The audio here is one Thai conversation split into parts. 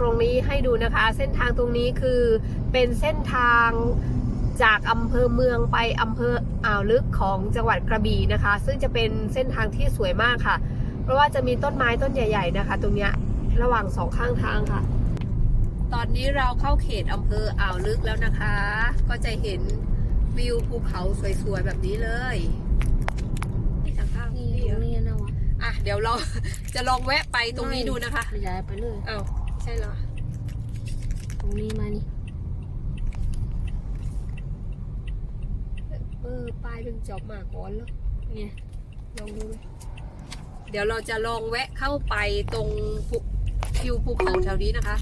ตรงนี้ให้ดูนะคะ เส้นทางตรงนี้คือเป็นเส้นทางจากอำเภอเมืองไปอำเภออ่าวลึกของจังหวัดกระบี่นะคะ ซึ่งจะเป็นเส้นทางที่สวยมากค่ะ เพราะว่าจะมีต้นไม้ต้นใหญ่ ๆ นะคะ ตรงเนี้ยระหว่างสองข้างทางค่ะ ตอนนี้เราเข้าเขตอำเภออ่าวลึกแล้วนะคะ ก็จะเห็นวิวภูเขาสวยๆแบบนี้เลยนี่ข้างๆนี่นี่ตเหรรองนี้นะวะอะเดี๋ยวเราจะลองแวะไปตรงนี้ดูนะคะขยายไปเลยอ้าว ใช่เหรอ ตรงนี้มานี่เออป้ายเป็นจอบหมากก้อนแล้วเนี่ยลองดูไหมเดี๋ยวเราจะลองแวะเข้าไปตรงภูทิวภูเขาแถวนี้นะคะ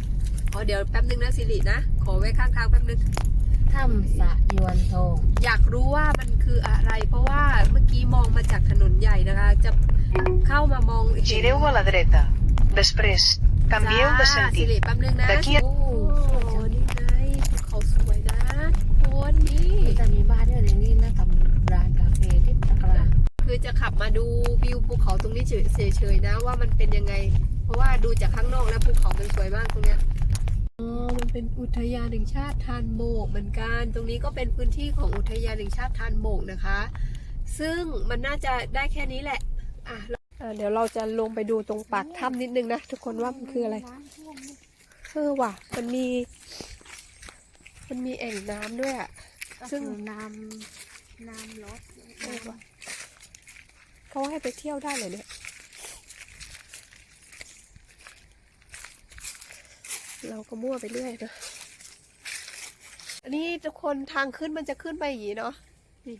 อ๋อเดี๋ยวแป๊บนึงนะสิรินะ ขอแวะข้างทางแป๊บนึงถ้ำสะยวนทองอยากรู้ว่ามันคืออะไร เพราะว่าเมื่อกี้มองมาจากถนนใหญ่นะคะ จะเข้ามามองเห็น Gireu a la dreta. Després, canvieu de จ้าสิ sentit. ริแป๊บนึงนะตะเกียบโอ้โหนี่ไงภูเขาสวยนะทุกคนนี่นี่จะมีบ้านด้วยในนี้นะทำร้านกาแฟที่ตะกร้าคือจะขับมาดูวิวภูเขาตรงนี้เฉยๆนะว่ามันเป็นยังไง เพราะว่าดูจากข้างนอกแล้วภูเขามันสวยมากตรงเนี้ยอ๋อมันเป็นอุทยานแห่งชาติทานโบกเหมือนกัน ตรงนี้ก็เป็นพื้นที่ของอุทยานแห่งชาติทานโบกนะคะ ซึ่งมันน่าจะได้แค่นี้แหละอะอะ เดี๋ยวเราจะลงไปดูตรงปากถ้ำนิดนึงนะทุกคนว่ามันคืออะไรเออว่ะ มันมี มันมีแอ่งน้ำด้วยอะ ซึ่ซึ่งงน้ำน้ำรถเออว่ะเขาให้ไปเที่ยวได้เลยเนี่ย เราก็มั่วไปเรื่อยนะอันนี้ทุกคนทางขึ้นมันจะขึ้นไปอย่างนี้เนาะนี่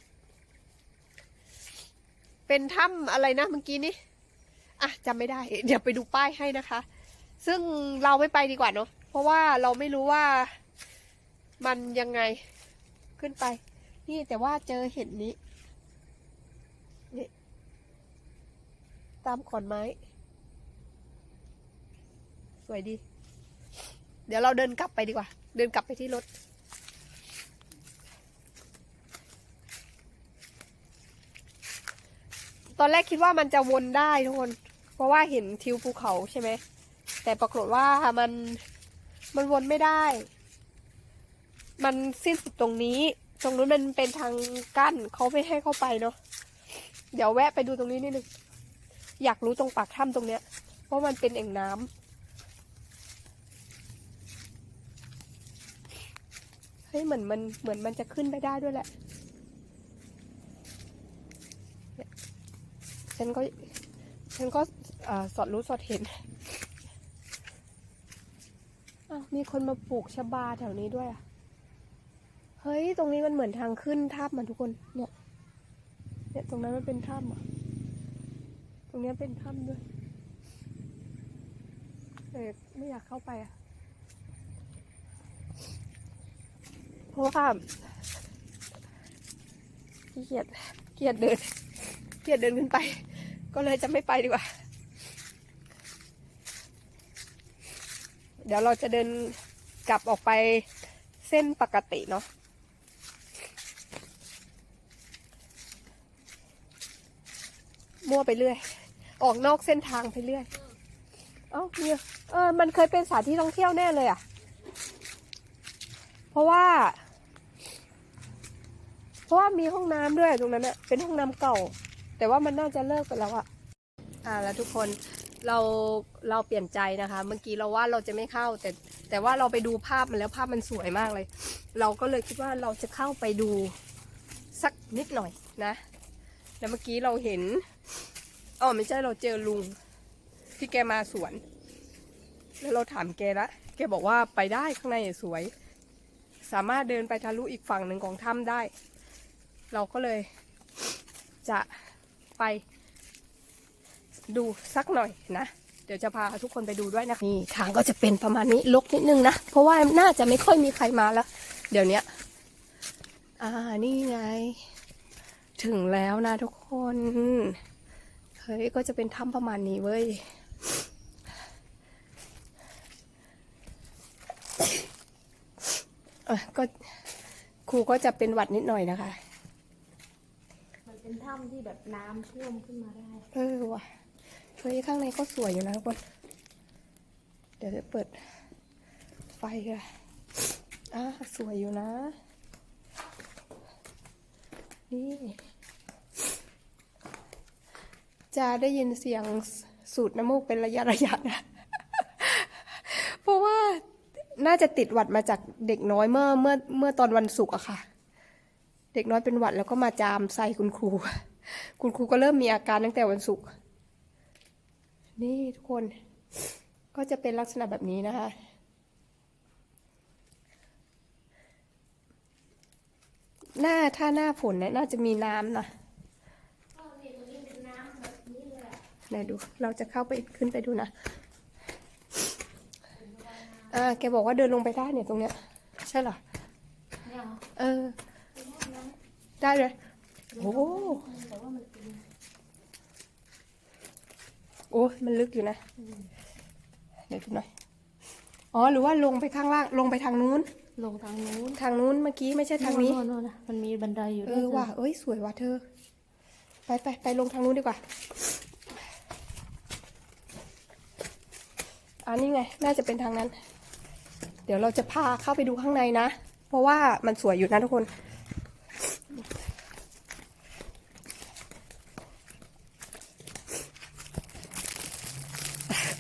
เป็นถ้ำอะไรนะเมื่อกี้นี้ อะจำไม่ได้ เดี๋ยวไปดูป้ายให้นะคะ ซึ่งเราไม่ไปดีกว่าเนาะเพราะว่าเราไม่รู้ว่ามันยังไงขึ้นไป นี่แต่ว่าเจอเห็ดนี้นี่ตามขอนไม้ สวยดี เดี๋ยวเราเดินกลับไปดีกว่า เดินกลับไปที่รถตอนแรกคิดว่ามันจะวนได้ทุกคน ราะว่าเห็นทิวภูเขาใช่ไหม แต่ปรากฏว่ามันมันวนไม่ได้ มันสิ้นสุดตรงนี้ ตรงนู้นมันเป็นทางกั้นเขาไม่ให้เข้าไปเนาะ เดี๋ยวแวะไปดูตรงนี้นิดนึง อยากรู้ตรงปากถ้ำตรงเนี้ย เพราะมันเป็นแอ่งน้ำเฮ้ยเหมือนมันเหมือนมันจะขึ้นไปได้ด้วยแหละ ฉันก็ ฉันก็ สอดรู้สอดเห็นมีคนมาปลูกชะบาแถวนี้ด้วยอะเฮ้ย ตรงนี้มันเหมือนทางขึ้นถ้ำมันทุกคน เนี่ย เนี่ยตรงนั้นมันเป็นถ้ำอะ ตรงนี้เป็นถ้ำด้วยแต่ไม่อยากเข้าไปอะ เพราะว่าขี้เกียจเกียจเดินเกียจเดินขึ้นไป ก็เลยจะไม่ไปดีกว่า เดี๋ยวเราจะเดินกลับออกไปเส้นปกติเนาะมั่วไปเรื่อย ออกนอกเส้นทางไปเรื่อยเอ้าเนี่ยเออมันเคยเป็นสถานที่ท่องเที่ยวแน่เลยอะ เพราะว่า เพราะว่ามีห้องน้ำด้วยตรงนั้นอะเป็นห้องน้ำเก่า แต่ว่ามันน่าจะเลิกไปแล้วอะอ่าแล้วทุกคน เราเราเปลี่ยนใจนะคะ เมื่อกี้เราว่าเราจะไม่เข้า แต่แต่ว่าเราไปดูภาพมันแล้วภาพมันสวยมากเลย เราก็เลยคิดว่าเราจะเข้าไปดูสักนิดหน่อยนะ แล้วเมื่อกี้เราเห็นอ๋อไม่ใช่เราเจอลุงที่แกมาสวน แล้วเราถามแกละแกบอกว่าไปได้ข้างในสวย สามารถเดินไปทะลุอีกฝั่งหนึ่งของถ้ำได้ เราก็เลยจะไป ดูสักหน่อยนะ เดี๋ยวจะพาทุกคนไปดูด้วยนะคะนี่ทางก็จะเป็นประมาณนี้ลกนิดนึงนะ เพราะว่าน่าจะไม่ค่อยมีใครมาแล้ว เดี๋ยวเนี้ยอ่านี่ไง ถึงแล้วนะทุกคนเฮ้ยก็จะเป็นถ้ำประมาณนี้เว้ยเอะก็ครูก็จะเป็นหวัดนิดหน่อยนะคะ มันเป็นถ้ำที่แบบน้ำท่วมขึ้นมาได้ เออว่ะ เฮ้ยข้างในก็สวยอยู่นะทุกคน เดี๋ยวจะเปิด ไฟอะอะสวยอยู่นะ นี่ จะได้ยินเสียงสูดน้ำมูกเป็นระยะระยะนะ เพราะว่าน่าจะติดหวัดมาจากเด็กน้อยเมื่อเมื่อเมื่อตอนวันศุกร์อะค่ะ เด็กน้อยเป็นหวัดแล้วก็มาจามใส่คุณครู คุณครูก็เริ่มมีอาการตั้งแต่วันศุกร์ นี่ทุกคนก็จะเป็นลักษณะแบบนี้นะคะ หน้าถ้าหน้าฝนเนี่ยน่าจะมีน้ำนะไหนดู เราจะเข้าไปขึ้นไปดูนะ อ่า แกบอกว่าเดินลงไปได้เนี่ยตรงเนี้ย ใช่เหรอเนี่ยเหรอเออ ได้เลย โอ้ แต่ว่ามันเป็น โอ้มันลึกอยู่นะ เดี๋ยวดูหน่อย อ๋อ หรือว่าลงไปข้างล่าง ลงไปทางนู้น ลงทางนู้น ทางนู้นเมื่อกี้ไม่ใช่ทางนี้ โน่นๆนะมันมีบันไดอยู่เอด้วยอว่ะเอ้ย สวยว่ะเธอ ไปไปไปลงทางนู้นดีกว่า อันนี้ไง น่าจะเป็นทางนั้น เดี๋ยวเราจะพาเข้าไปดูข้างในนะ เพราะว่ามันสวยอยู่นะทุกคน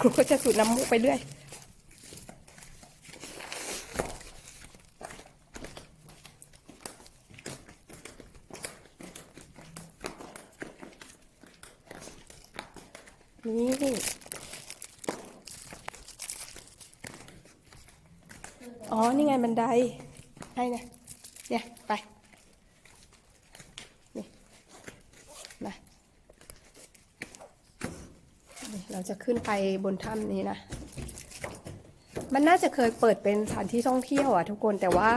ครูก็จะสูดน้ำมูกไปเรื่อยนี่อ๋อ นี่ไงบันไดให้นะเนี่ย ไป นี่ มา นี่ เรา จะขึ้นไปบนถ้ำนี้นะ มันน่าจะเคยเปิดเป็นสถานที่ท่องเที่ยวอะทุกคนแต่ว่า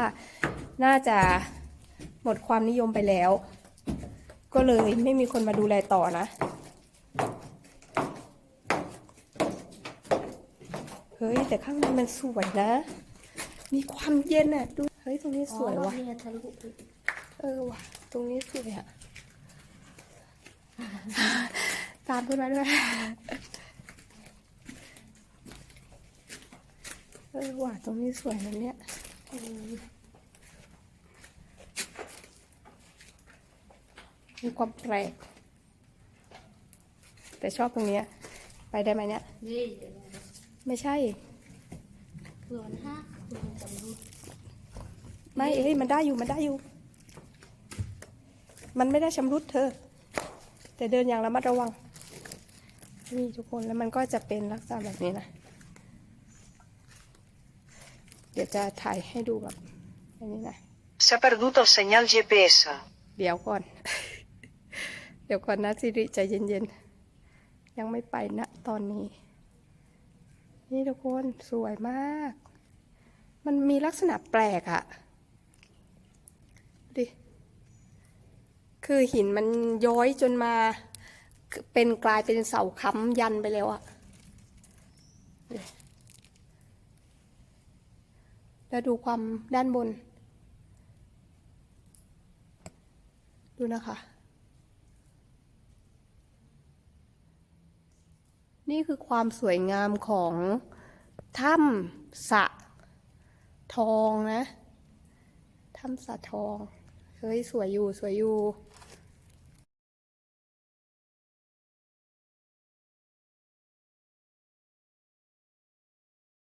น่าจะหมดความนิยมไปแล้ว ก็เลยไม่มีคนมาดูแลต่อนะ เฮ้ย แต่ข้างในมันสวยนะ มีความเย็นอะดู เฮ้ย ตรงนี้สวยว่ะ เออว่ะ ตรงนี้สวยอะตามขึ้นมาด้วย เออว่ะตรงนี้สวยนะเนี่ยมีความแปลกแต่ชอบตรงเนี้ย ไปได้ไหมเนี่ย นี่เดี๋ยวนะไม่ใช่ เผื่อมันหักเผื่อมันจำรุดไม่เอ้ยมันได้อยู่มันได้อยู่ มันไม่ได้ชำรุดเธอ แต่เดินอย่างระมัดระวัง นี่ทุกคนแล้วมันก็จะเป็นลักษณะแบบนี้นะ เดี๋ยวจะถ่ายให้ดูแบบอันนี้นะ Si è perduto il segnale GPS. เดี๋ยวก่อน เดี๋ยวก่อนนะสิริใจเย็นๆ ยังไม่ไปนะตอนนี้ นี่ทุกคนสวยมาก มันมีลักษณะแปลกอะดูดิคือหินมันย้อยจนมา เป็นกลายเป็นเสาค้ำยันไปแล้วอะดู แล้วดูความด้านบน ดูนะคะ นี่คือความสวยงามของถ้ำสะทองนะถ้ำสะทอง เฮ้ย สวยอยู่ สวยอยู่